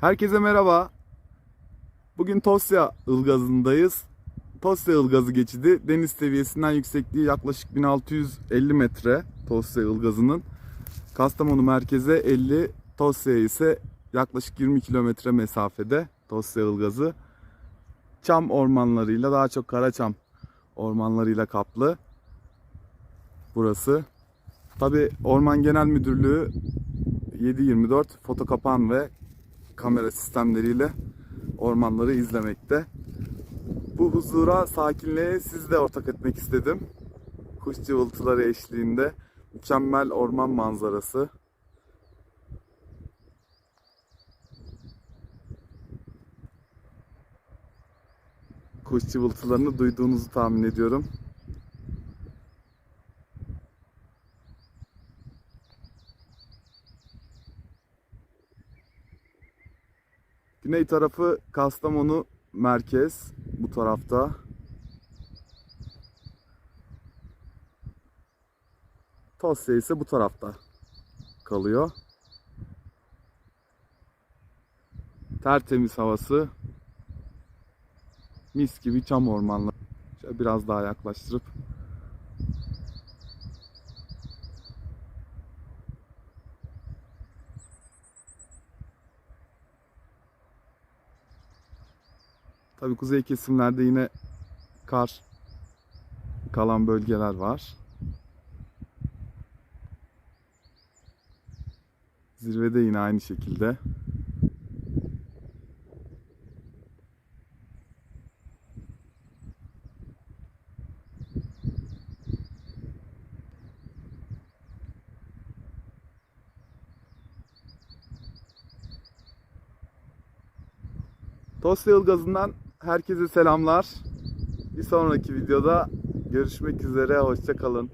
Herkese merhaba. Bugün Tosya Ilgazı'ndayız. Tosya Ilgazı geçidi deniz seviyesinden yüksekliği yaklaşık 1650 metre Tosya Ilgazı'nın. Kastamonu merkeze 50, Tosya ise yaklaşık 20 kilometre mesafede Tosya Ilgazı. Çam ormanlarıyla daha çok Karaçam ormanlarıyla kaplı. Burası. Tabi Orman Genel Müdürlüğü 7-24 foto kapan ve kamera sistemleriyle ormanları izlemekte. Bu huzura, sakinliğe siz de ortak etmek istedim. Kuş cıvıltıları eşliğinde mükemmel orman manzarası. Kuş cıvıltılarını duyduğunuzu tahmin ediyorum. Güney tarafı Kastamonu merkez bu tarafta. Tosya ise bu tarafta kalıyor. Tertemiz havası. Mis gibi çam ormanları. Şöyle biraz daha yaklaştırıp Tabii kuzey kesimlerde yine kar kalan bölgeler var. Zirvede yine aynı şekilde. Tosya Ilgazı'ndan herkese selamlar. Bir sonraki videoda görüşmek üzere. Hoşçakalın.